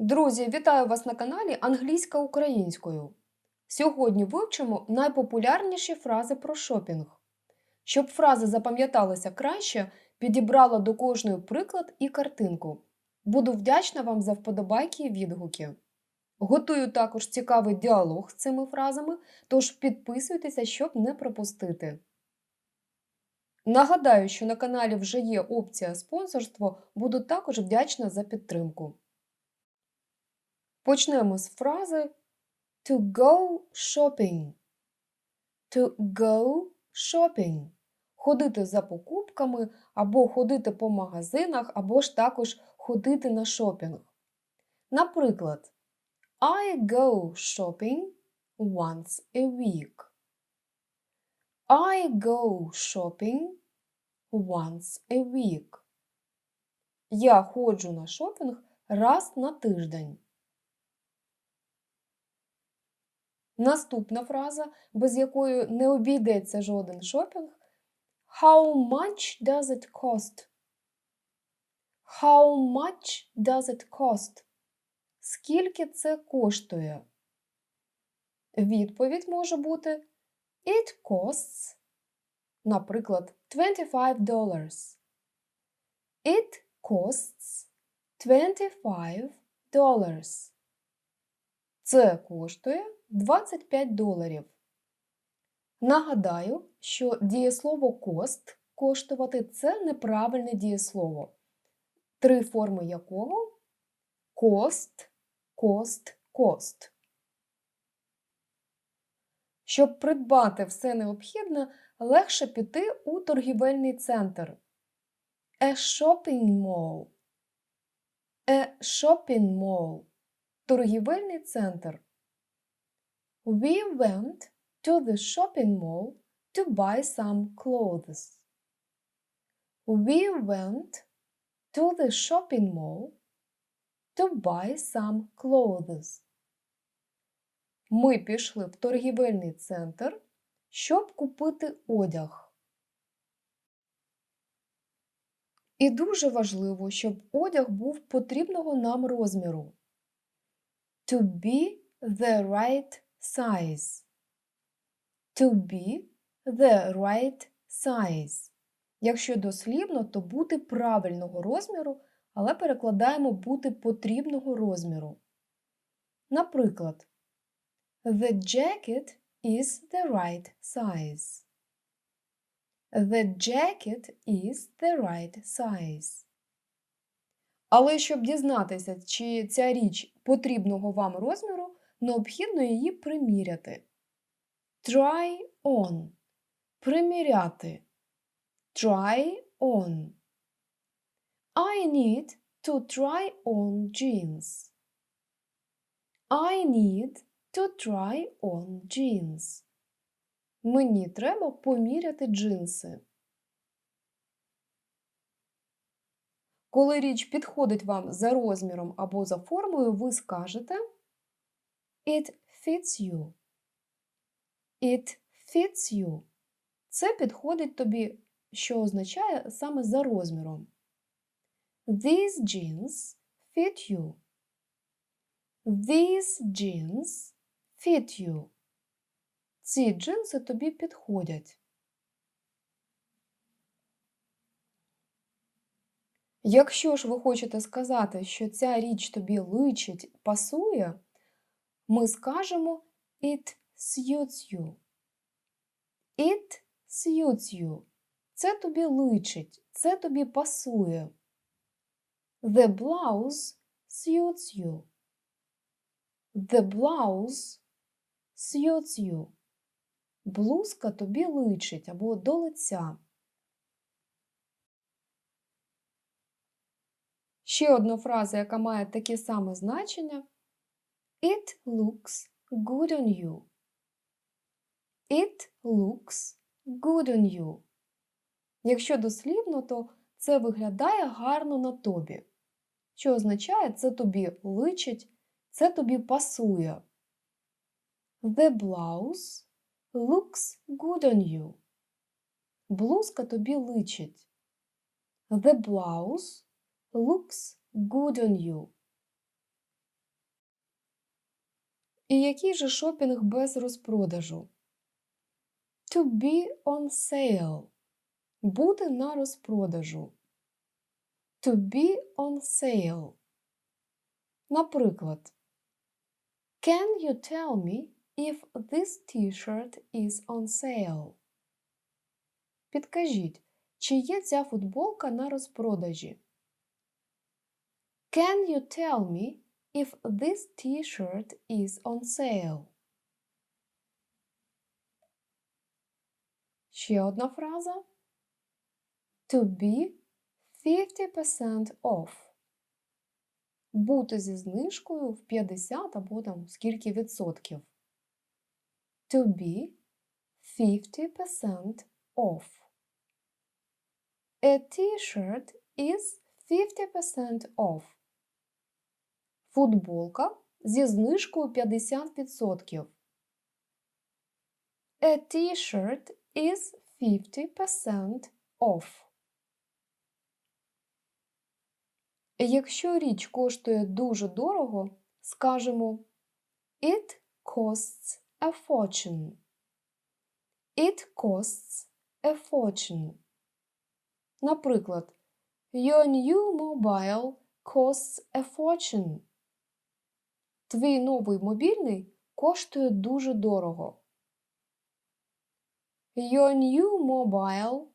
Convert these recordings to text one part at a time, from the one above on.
Друзі, вітаю вас на каналі Англійська українською. Сьогодні вивчимо найпопулярніші фрази про шопінг. Щоб фрази запам'яталися краще, підібрала до кожної приклад і картинку. Буду вдячна вам за вподобайки і відгуки. Готую також цікавий діалог з цими фразами, тож підписуйтеся, щоб не пропустити. Нагадаю, що на каналі вже є опція спонсорство, буду також вдячна за підтримку. Почнемо з фрази to go shopping. To go shopping. Ходити за покупками, або ходити по магазинах, або ж також ходити на шопінг. Наприклад, I go shopping once a week. I go shopping once a week. Я ходжу на шопінг раз на тиждень. Наступна фраза, без якої не обійдеться жоден шопінг. How much does it cost? How much does it cost? Скільки це коштує? Відповідь може бути It costs, наприклад, 25 dollars. It costs 25 dollars. Це коштує 25 доларів. Нагадаю, що дієслово cost коштувати це неправильне дієслово, три форми якого cost, cost, cost. Щоб придбати все необхідне, легше піти у торгівельний центр. A shopping mall. A shopping mall. Торгівельний центр. We went to the shopping mall to buy some clothes. We went to the shopping mall to buy some clothes. Ми пішли в торгівельний центр, щоб купити одяг. І дуже важливо, щоб одяг був потрібного нам розміру. To be the right size. To be the right size. Якщо дослівно, то бути правильного розміру, але перекладаємо бути потрібного розміру. Наприклад, The jacket is the right size. The jacket is the right size. Але щоб дізнатися, чи ця річ потрібного вам розміру, необхідно її приміряти. Try on. Приміряти. Try on. I need to try on jeans. I need to try on jeans. Мені треба поміряти джинси. Коли річ підходить вам за розміром або за формою, ви скажете It fits you. It fits you. Це підходить тобі, що означає саме за розміром. These jeans fit you. These jeans fit you. Ці джинси тобі підходять. Якщо ж ви хочете сказати, що ця річ тобі личить, пасує, ми скажемо It suits you. It suits you. Це тобі личить, це тобі пасує. The blouse suits you. The blouse suits you. Блузка тобі личить або до лиця. Ще одна фраза, яка має таке саме значення. It looks good on you. It looks good on you. Якщо дослівно, то це виглядає гарно на тобі. Що означає, це тобі личить, це тобі пасує. The blouse looks good on you. Блузка тобі личить. The blouse looks good on you. І який же шопінг без розпродажу? To be on sale. Бути на розпродажу. To be on sale. Наприклад, Can you tell me if this t-shirt is on sale? Підкажіть, чи є ця футболка на розпродажі? Can you tell me if this t-shirt is on sale? Ще одна фраза. To be 50% off. Бути зі знижкою в 50 або там скільки відсотків. To be 50% off. A t-shirt is 50% off. Футболка зі знижкою 50%. A t-shirt is 50% off. Якщо річ коштує дуже дорого, скажемо It costs a fortune. It costs a fortune. Наприклад, Your new mobile costs a fortune. Твій новий мобільний коштує дуже дорого. Your new mobile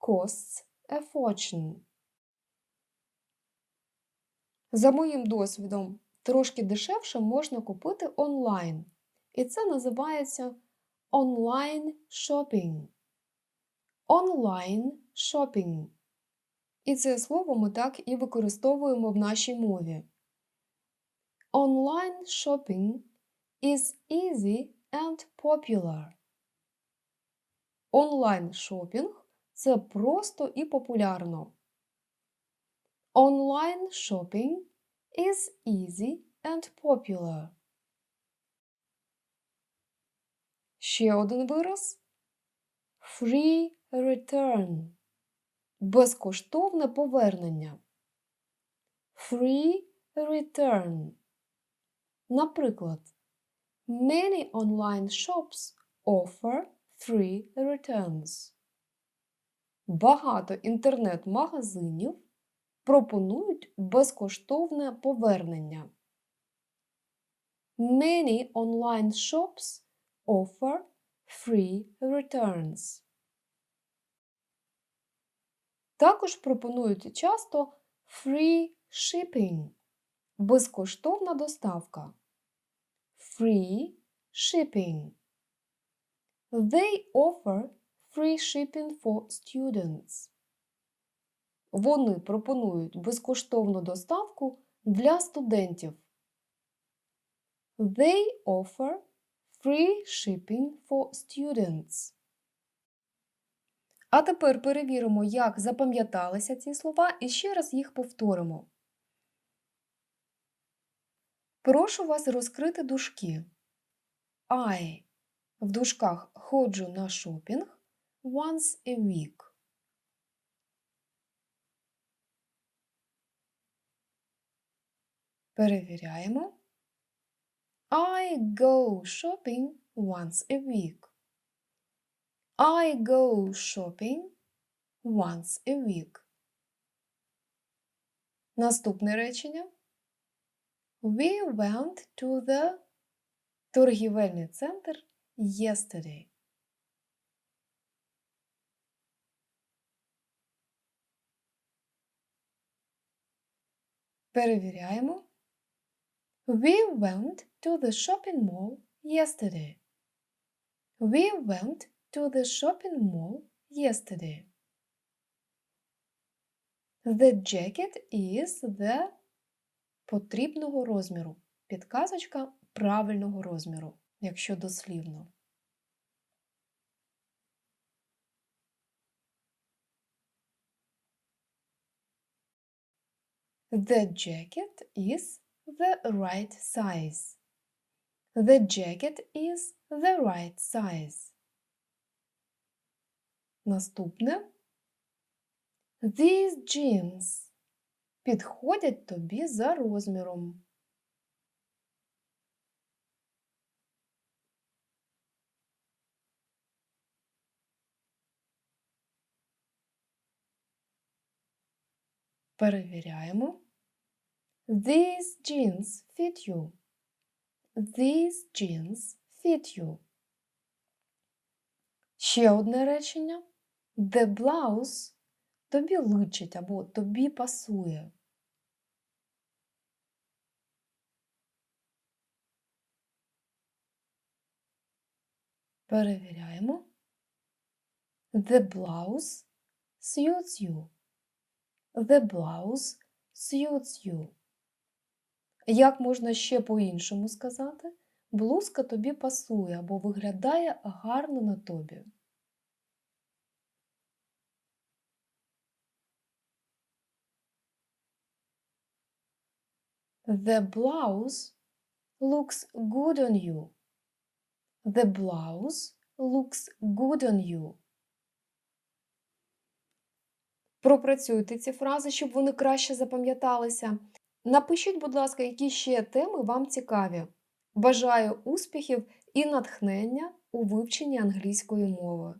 costs a fortune. За моїм досвідом, трошки дешевше можна купити онлайн. І це називається онлайн шопінг. Онлайн шопінг. І це слово ми так і використовуємо в нашій мові. Online shopping is easy and popular. Онлайн шопінг це просто і популярно. Online shopping is easy and popular. Ще один вираз. Free return. Безкоштовне повернення. Free return. Наприклад, Many online shops offer free returns. Багато інтернет-магазинів пропонують безкоштовне повернення. Many online shops offer free returns. Також пропонують часто free shipping безкоштовна доставка. Free shipping. They offer free shipping for students. Вони пропонують безкоштовну доставку для студентів. They offer free shipping for students. А тепер перевіримо, як запам'яталися ці слова, і ще раз їх повторимо. Прошу вас розкрити дужки. I в дужках ходжу на шопінг once a week. Перевіряємо. I go shopping once a week. I go shopping once a week. Наступне речення. We went to the торгівельний центр yesterday. Перевіряємо. We went to the shopping mall yesterday. We went to the shopping mall yesterday. The jacket is the потрібного розміру. Підказочка правильного розміру, якщо дослівно. The jacket is the right size. The jacket is the right size. Наступне. These jeans підходять тобі за розміром. Перевіряємо. These jeans fit you. These jeans fit you. Ще одне речення. The blouse тобі личить або тобі пасує. Перевіряємо. The blouse suits you. The blouse suits you. Як можна ще по-іншому сказати? Блузка тобі пасує або виглядає гарно на тобі. The blouse looks good on you. The blouse looks good on you. Пропрацюйте ці фрази, щоб вони краще запам'яталися. Напишіть, будь ласка, які ще теми вам цікаві. Бажаю успіхів і натхнення у вивченні англійської мови.